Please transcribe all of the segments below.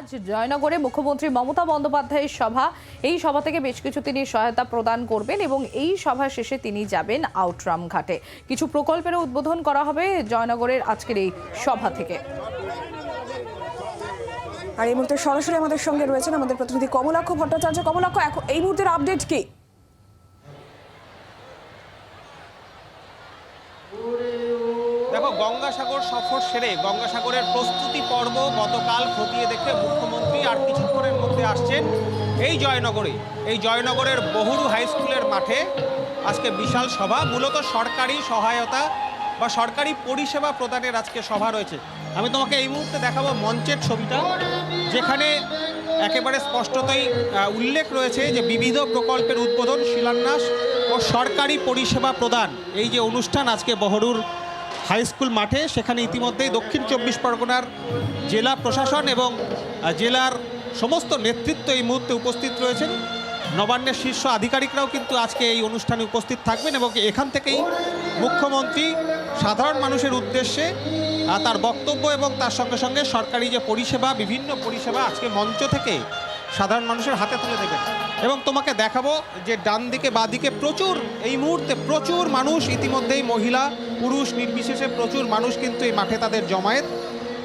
আজ জয়নগরে মুখ্যমন্ত্রী মমতা বন্দ্যোপাধ্যায়ের সভা। এই সভা থেকে বেশ কিছু তিনি সহায়তা প্রদান করবেন এবং এই সভা শেষে তিনি যাবেন আউটরাম ঘাটে। কিছু প্রকল্পেরও উদ্বোধন করা হবে জয়নগরের আজকের এই সভা থেকে। আর এই মুহূর্তে সরাসরি আমাদের সঙ্গে রয়েছেন আমাদের প্রতিনিধি কমলাক্ষ ভট্টাচার্য। কমলাক্ষ এখন এই মুহূর্তের আপডেট কি? দেখো, গঙ্গাসাগর সফর সেরে গঙ্গাসাগরের প্রস্তুতি পর্ব গতকাল খতিয়ে দেখে মুখ্যমন্ত্রী আর কিছুক্ষণের মধ্যে আসছেন এই জয়নগরে। এই জয়নগরের বহুরু হাই স্কুলের মাঠে আজকে বিশাল সভা, মূলত সরকারি সহায়তা বা সরকারি পরিষেবা প্রদানের আজকে সভা রয়েছে। আমি তোমাকে এই মুহূর্তে দেখাবো মঞ্চের ছবিটা, যেখানে একেবারে স্পষ্টতই উল্লেখ রয়েছে যে বিবিধ প্রকল্পের উদ্বোধন, শিলান্যাস ও সরকারি পরিষেবা প্রদান। এই যে অনুষ্ঠান আজকে বহরুর হাই স্কুল মাঠে, সেখানে ইতিমধ্যেই দক্ষিণ চব্বিশ পরগনার জেলা প্রশাসন এবং জেলার সমস্ত নেতৃত্ব এই মুহূর্তে উপস্থিত রয়েছেন। নবান্নের শীর্ষ আধিকারিকরাও কিন্তু আজকে এই অনুষ্ঠানে উপস্থিত থাকবেন এবং এখান থেকেই মুখ্যমন্ত্রী সাধারণ মানুষের উদ্দেশ্যে তার বক্তব্য এবং তার সঙ্গে সঙ্গে সরকারি যে পরিষেবা, বিভিন্ন পরিষেবা আজকে মঞ্চ থেকে সাধারণ মানুষের হাতে তুলে দেবেন এবং তোমাকে দেখাবো যে ডান দিকে, বা দিকে প্রচুর, এই মুহূর্তে প্রচুর মানুষ ইতিমধ্যেই মহিলা, পুরুষ, নির্বিশেষে প্রচুর মানুষ কিন্তু এই মাঠে তাদের জমায়েত।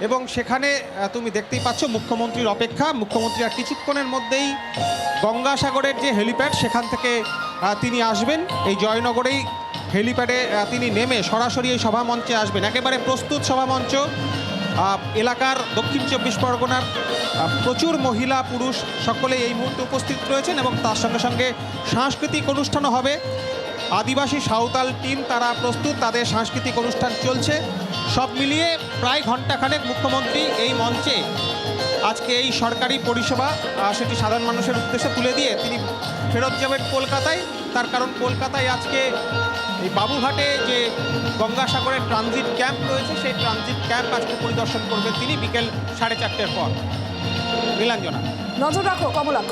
এবং সেখানে তুমি দেখতেই পাচ্ছ মুখ্যমন্ত্রীর অপেক্ষা। মুখ্যমন্ত্রী আর কিছুক্ষণের মধ্যেই গঙ্গাসাগরের যে হেলিপ্যাড, সেখান থেকে তিনি আসবেন। এই জয়নগরেই হেলিপ্যাডে তিনি নেমে সরাসরি এই সভামঞ্চে আসবেন। একেবারে প্রস্তুত সভামঞ্চ। এলাকার দক্ষিণ চব্বিশ পরগনার প্রচুর মহিলা, পুরুষ সকলে এই মুহূর্তে উপস্থিত রয়েছেন এবং তার সঙ্গে সঙ্গে সাংস্কৃতিক অনুষ্ঠানও হবে। আদিবাসী সাঁওতাল টিম তারা প্রস্তুত, তাদের সাংস্কৃতিক অনুষ্ঠান চলছে। সব মিলিয়ে প্রায় ঘন্টাখানেক মুখ্যমন্ত্রী এই মঞ্চে আজকে এই সরকারি পরিষেবা সেটি সাধারণ মানুষের উদ্দেশ্যে তুলে দিয়ে তিনি ফেরত যাবেন কলকাতায়। তার কারণ কলকাতায় আজকে এই বাবুঘাটে যে গঙ্গাসাগরের ট্রানজিট ক্যাম্প রয়েছে, সেই ট্রানজিট ক্যাম্প আজকে পরিদর্শন করবেন তিনি বিকেল সাড়ে চারটের পর। নীলাঞ্জনা। নজর রাখো কমলাক্ষ।